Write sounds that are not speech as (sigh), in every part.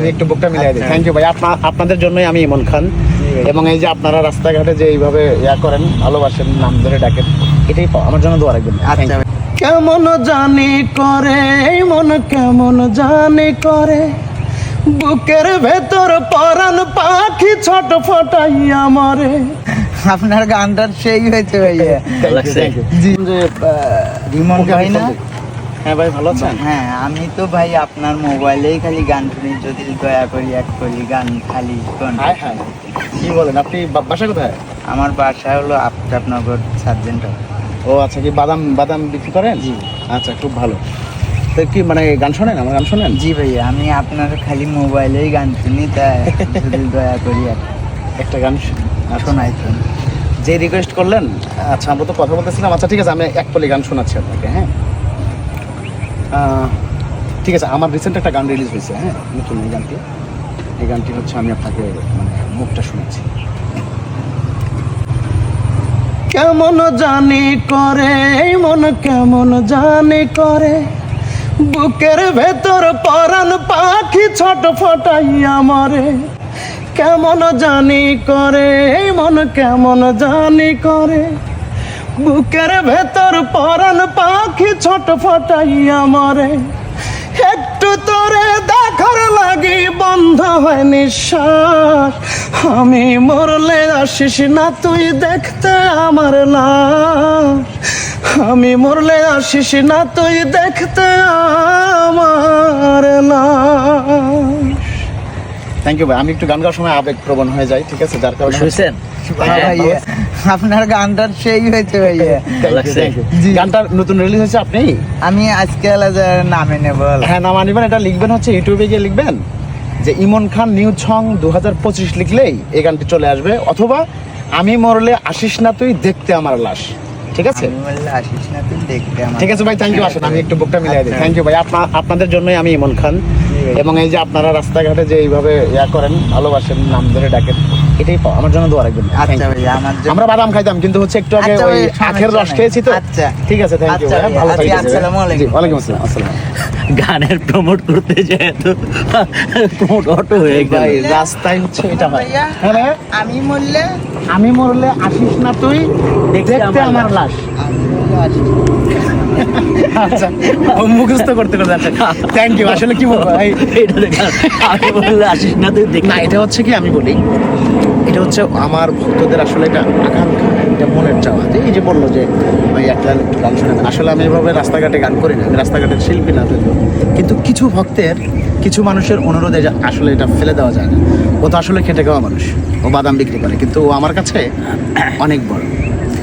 আমি একটু বুকটা মিলাই দিই। থ্যাংক ইউ ভাই। আপনার আপনাদের জন্যই আমি ইমন খান। এবং এই যে আপনারা রাস্তাঘাটে যে এইভাবে ইয়া করেন ভালোবাসেন নাম ধরে ডাকেন এটাই আমার জন্য দোয়া রাখবেন। আচ্ছা। কেমন জানি করে মন কেমন জানি করে। বুকের ভেতর পরান পাখি ছোট ফটাইয়া মরে। আপনার গানটা সেই হয়েছে ভাইয়া। জি। রিমন ভাই না। হ্যাঁ ভাই ভালো আছেন? হ্যাঁ আমি তো ভাই আপনার মোবাইলেই খালি গান শুনি যদি দয়া করি এক করি গান খালি কোন হাই হাই কি বলেন আপনি বাসা কোথায়? আমার বাসা হলো আফতাবনগর সার্জেন্ট ও আচ্ছা কি বাদাম বাদাম বিক্রি করেন? জি। আচ্ছা খুব ভালো। তো কি মানে গান শোনেন আমার গান শোনেন? জি ভাইয়া আমি আপনার খালি মোবাইলেই গান শুনি তাই যদি (laughs) দয়া করি এক একটা গান আচ্ছা। শোনাইতেন যে রিকোয়েস্ট করলেন আচ্ছা আমরা তো কথা বলতেছিলাম আচ্ছা ঠিক আছে আমি এক পলি গান শোনাচ্ছি আপনাকে হ্যাঁ? ঠিক আছে, আমার রিসেন্ট একটা গান রিলিজ হয়েছে হ্যাঁ নতুন এই গানটি। এই গানটি হচ্ছে আমি আপনাকে মানে মুখটা শোনাচ্ছি। কেমন জানি করে, এই মন কেমন জানি করে, বুকের ভেতর পরান পাখি ছোট ফটাইয়া মরে। কেমন জানি করে, এই মন কেমন জানি করে বুকের ভেতর পরান পাখি ছোট ফটাইয়া মরে। একটু তোরে দেখার লাগি বন্ধ হয় নিঃশ্বাস। আমি মরলে আসিস না তুই দেখতে আমার লাশ। আমি মরলে আসিস না তুই দেখতে আমার লাশ। থ্যাংক ইউ ভাই। আমি একটু গান গাওয়ার সময় আবেগ প্রবণ হয়ে যাই ঠিক আছে? যার কারণে শুনছেন? হ্যাঁ আপনার গানটা সেই হয়েছে ভাইয়া। গানটা নতুন রিলিজ হয়েছে আপনি? আমি আজকে নামে নেব। হ্যাঁ নাম আনিবেন এটা লিখবেন হচ্ছে ইউটিউবে গিয়ে লিখবেন যে ইমন খান নিউ ছং দু হাজার পঁচিশ লিখলেই এই গানটি চলে আসবে অথবা আমি মরলে আসিস না তুই দেখতে আমার লাশ। ঠিক আছে? ঠিক আছে ভাই থ্যাংক ইউ আসেন আমি একটু বুকটা মিলাই দিই। আচ্ছা। থ্যাংক ইউ ভাই। আপনাদের জন্যই আমি ইমন খান। এবং এই যে আপনারা রাস্তাঘাটে যে এইভাবে ইয়া করেন ভালোবাসেন নাম ধরে ডাকেন এটাই পাও। আমার জন্য দোয়া রাখবেন আচ্ছা. আমার জন্য আমরা বাদাম খাইতাম কিন্তু হচ্ছে একটু আগে আচ্ছা ওই আখের রস খেয়েছি তো আচ্ছা। ঠিক আছে থ্যাংক ইউ আচ্ছা ভালো আচ্ছা, থাকবেন আসসালামু আলাইকুম। ওয়ালাইকুম আসসালাম আসসালাম গানের প্রমোট করতে যেহেতু প্রমোট অটো হয়ে গেল ভাই রাস্তায় হচ্ছে এটা হয় ভাইয়া, হ্যাঁ আমি মরলে আমি মরলে আসিস না তুই দেখতে আমার লাশ আমি মরলে আসিস। আচ্ছা মুখস্থ করতে করতে যাচ্ছে। থ্যাংক ইউ আসলে কি বলব ভাই? এটা দেখা আমি বললে আসিস না তুই দেখ না এটা হচ্ছে কি আমি বলি এটা হচ্ছে আমার ভক্তদের আসলে এটা আকাঙ্ক্ষা এটা মনের চাওয়া। যে এই যে বলল যে ভাই একটা একটু গান শুনে আসলে আমি এভাবে রাস্তাঘাটে গান করি না আমি রাস্তাঘাটের শিল্পী না তৈরি কিন্তু কিছু ভক্তের কিছু মানুষের অনুরোধে আসলে এটা ফেলে দেওয়া যায় না। ও তো আসলে খেটে খাওয়া মানুষ ও বাদাম বিক্রি করে কিন্তু ও আমার কাছে অনেক বড়।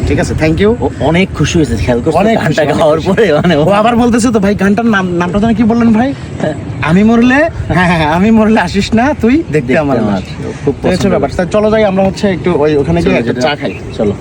ঠিক আছে থ্যাংক ইউ অনেক খুশি হয়েছে খেয়াল করছে? অনেক গানটা খাওয়ার গাওয়ার পরে মানে ও আবার বলতেছে তো ভাই গানটার নাম নামটা যেন কি বললেন ভাই? আমি মরলে হ্যাঁ হ্যাঁ আমি মরলে আসিস না তুই দেখতে আমার খুব। ব্যাপার। চলো যাই আমরা হচ্ছে একটু ওই ওখানে গিয়ে চা খাই। চলো।